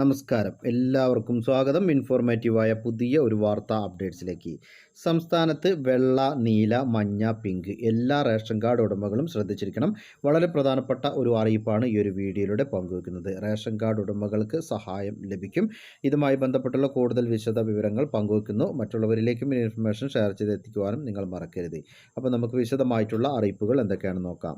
നമസ്കാരം. എല്ലാവർക്കും സ്വാഗതം. ഇൻഫോർമേറ്റീവായ പുതിയ ഒരു വാർത്താ അപ്ഡേറ്റ്സിലേക്ക്. സംസ്ഥാനത്ത് വെള്ള നീല മഞ്ഞ പിങ്ക് എല്ലാ റേഷൻ കാർഡ് ഉടമകളും ശ്രദ്ധിച്ചിരിക്കണം. വളരെ പ്രധാനപ്പെട്ട ഒരു അറിയിപ്പാണ് ഈ ഒരു വീഡിയോയിലൂടെ പങ്കുവെക്കുന്നത്. റേഷൻ കാർഡ് ഉടമകൾക്ക് സഹായം ലഭിക്കും. ഇതുമായി ബന്ധപ്പെട്ടുള്ള കൂടുതൽ വിശദ വിവരങ്ങൾ പങ്കുവെക്കുന്നു. മറ്റുള്ളവരിലേക്കും ഇൻഫർമേഷൻ ഷെയർ ചെയ്തെത്തിക്കുവാനും നിങ്ങൾ മറക്കരുത്. അപ്പോൾ നമുക്ക് വിശദമായിട്ടുള്ള അറിയിപ്പുകൾ എന്തൊക്കെയാണെന്ന് നോക്കാം.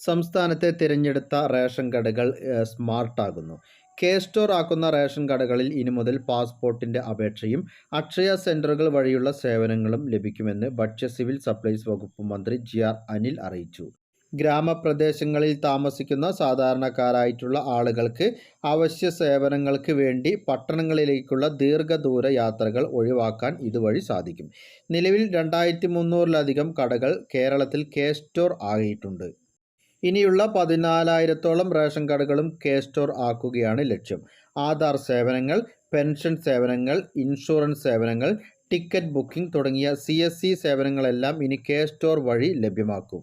സംസ്ഥാനത്തെ തിരഞ്ഞെടുത്ത റേഷൻ കടകൾ സ്മാർട്ടാകുന്നു. കെ സ്റ്റോർ ആക്കുന്ന റേഷൻ കടകളിൽ ഇനി മുതൽ പാസ്പോർട്ടിന്റെ അപേക്ഷയും അക്ഷയ സെന്ററുകൾ വഴിയുള്ള സേവനങ്ങളും ലഭിക്കുമെന്ന് ഭക്ഷ്യ സിവിൽ സപ്ലൈസ് വകുപ്പ് മന്ത്രി ജി ആർ അനിൽ അറിയിച്ചു. ഗ്രാമപ്രദേശങ്ങളിൽ താമസിക്കുന്ന സാധാരണക്കാരായിട്ടുള്ള ആളുകൾക്ക് അവശ്യ സേവനങ്ങൾക്ക് വേണ്ടി പട്ടണങ്ങളിലേക്കുള്ള ദീർഘദൂര യാത്രകൾ ഒഴിവാക്കാൻ ഇതുവഴി സാധിക്കും. നിലവിൽ രണ്ടായിരത്തി മുന്നൂറിലധികം കടകൾ കേരളത്തിൽ കെ സ്റ്റോർ ആയിട്ടുണ്ട്. ഇനിയുള്ള പതിനാലായിരത്തോളം റേഷൻ കാർഡുകളും കെ സ്റ്റോർ ആക്കുകയാണ് ലക്ഷ്യം. ആധാർ സേവനങ്ങൾ പെൻഷൻ സേവനങ്ങൾ ഇൻഷുറൻസ് സേവനങ്ങൾ ടിക്കറ്റ് ബുക്കിംഗ് തുടങ്ങിയ സി എസ് സി സേവനങ്ങളെല്ലാം ഇനി കെ സ്റ്റോർ വഴി ലഭ്യമാക്കും.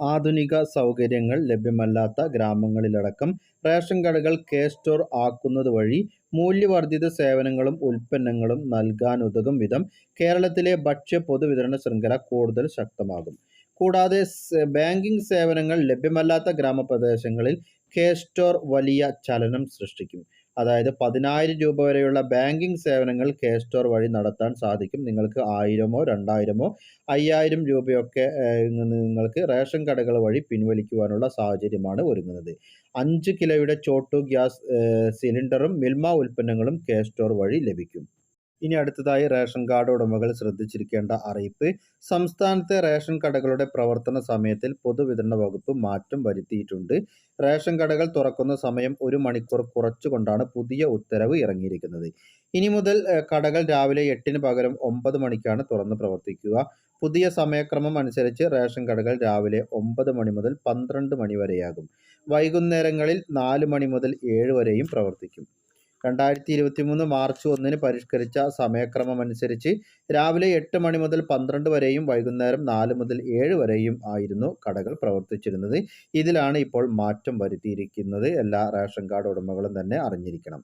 ആധുനിക സൗകര്യങ്ങൾ ലഭ്യമല്ലാത്ത ഗ്രാമങ്ങളിലടക്കം റേഷൻ കടകൾ കെ സ്റ്റോർ ആക്കുന്നത് വഴി മൂല്യവർദ്ധിത സേവനങ്ങളും ഉൽപ്പന്നങ്ങളും നൽകാനുതകും വിധം കേരളത്തിലെ ഭക്ഷ്യ പൊതുവിതരണ ശൃംഖല കൂടുതൽ ശക്തമാകും. കൂടാതെ ബാങ്കിംഗ് സേവനങ്ങൾ ലഭ്യമല്ലാത്ത ഗ്രാമപ്രദേശങ്ങളിൽ കെ സ്റ്റോർ വലിയ ചലനം സൃഷ്ടിക്കും. അതായത് പതിനായിരം രൂപ വരെയുള്ള ബാങ്കിംഗ് സേവനങ്ങൾ കെ സ്റ്റോർ വഴി നടത്താൻ സാധിക്കും. നിങ്ങൾക്ക് ആയിരമോ രണ്ടായിരമോ അയ്യായിരം രൂപയൊക്കെ നിങ്ങൾക്ക് റേഷൻ കടകൾ വഴി പിൻവലിക്കുവാനുള്ള സാഹചര്യമാണ് ഒരുങ്ങുന്നത്. അഞ്ച് കിലോയുടെ ചോട്ടു ഗ്യാസ് സിലിണ്ടറും മിൽമ ഉൽപ്പന്നങ്ങളും കെ സ്റ്റോർ വഴി ലഭിക്കും. ഇനി അടുത്തതായി റേഷൻ കാർഡ് ഉടമകൾ ശ്രദ്ധിച്ചിരിക്കേണ്ട അറിയിപ്പ്. സംസ്ഥാനത്തെ റേഷൻ കടകളുടെ പ്രവർത്തന സമയത്തിൽ പൊതുവിതരണ വകുപ്പ് മാറ്റം വരുത്തിയിട്ടുണ്ട്. റേഷൻ കടകൾ തുറക്കുന്ന സമയം ഒരു മണിക്കൂർ കുറച്ചുകൊണ്ടാണ് പുതിയ ഉത്തരവ് ഇറങ്ങിയിരിക്കുന്നത്. ഇനി മുതൽ കടകൾ രാവിലെ എട്ടിന് പകരം ഒമ്പത് മണിക്കാണ് തുറന്ന് പ്രവർത്തിക്കുക. പുതിയ സമയക്രമം അനുസരിച്ച് റേഷൻ കടകൾ രാവിലെ ഒമ്പത് മണി മുതൽ പന്ത്രണ്ട് മണി വരെയാകും. വൈകുന്നേരങ്ങളിൽ നാല് മണി മുതൽ ഏഴ് വരെയും പ്രവർത്തിക്കും. രണ്ടായിരത്തി ഇരുപത്തി മൂന്ന് മാർച്ച് ഒന്നിന് പരിഷ്കരിച്ച സമയക്രമം അനുസരിച്ച് രാവിലെ എട്ട് മണി മുതൽ പന്ത്രണ്ട് വരെയും വൈകുന്നേരം നാല് മുതൽ ഏഴ് വരെയും ആയിരുന്നു കടകൾ പ്രവർത്തിച്ചിരുന്നത്. ഇതിലാണ് ഇപ്പോൾ മാറ്റം വരുത്തിയിരിക്കുന്നത്. എല്ലാ റേഷൻ കാർഡ് ഉടമകളും തന്നെ അറിഞ്ഞിരിക്കണം.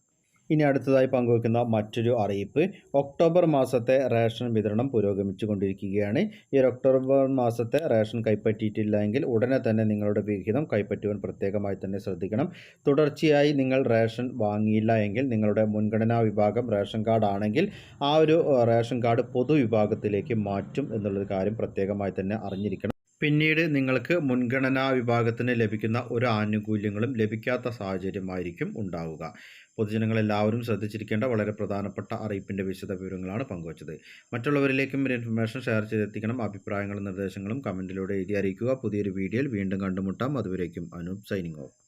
ഇനി അടുത്തതായി പങ്കുവെക്കുന്ന മറ്റൊരു അറിയിപ്പ് ഒക്ടോബർ മാസത്തെ റേഷൻ വിതരണം പുരോഗമിച്ചു കൊണ്ടിരിക്കുകയാണ് ഈ ഒക്ടോബർ മാസത്തെ റേഷൻ കൈപ്പറ്റിയിട്ടില്ല എങ്കിൽ ഉടനെ തന്നെ നിങ്ങളുടെ വിഹിതം കൈപ്പറ്റുവാൻ പ്രത്യേകമായി തന്നെ ശ്രദ്ധിക്കണം. തുടർച്ചയായി നിങ്ങൾ റേഷൻ വാങ്ങിയില്ല എങ്കിൽ നിങ്ങളുടെ മുൻഗണനാ വിഭാഗം റേഷൻ കാർഡ് ആണെങ്കിൽ ആ ഒരു റേഷൻ കാർഡ് പൊതുവിഭാഗത്തിലേക്ക് മാറ്റും എന്നുള്ളൊരു കാര്യം പ്രത്യേകമായി തന്നെ അറിഞ്ഞിരിക്കണം. പിന്നീട് നിങ്ങൾക്ക് മുൻഗണനാ വിഭാഗത്തിന് ലഭിക്കുന്ന ഒരു ആനുകൂല്യങ്ങളും ലഭിക്കാത്ത സാഹചര്യമായിരിക്കും ഉണ്ടാവുക. പൊതുജനങ്ങളെല്ലാവരും ശ്രദ്ധിച്ചിരിക്കേണ്ട വളരെ പ്രധാനപ്പെട്ട അറിയിപ്പിന്റെ വിശദ വിവരങ്ങളാണ് പങ്കുവച്ചത്. മറ്റുള്ളവരിലേക്കും ഒരു ഇൻഫർമേഷൻ ഷെയർ ചെയ്തെത്തിക്കണം. അഭിപ്രായങ്ങളും നിർദ്ദേശങ്ങളും കമന്റിലൂടെ എഴുതി അറിയിക്കുക. പുതിയൊരു വീഡിയോയിൽ വീണ്ടും കണ്ടുമുട്ടാം. അതുവരേക്കും അനൂപ് സൈനിങ് ഓഫ്.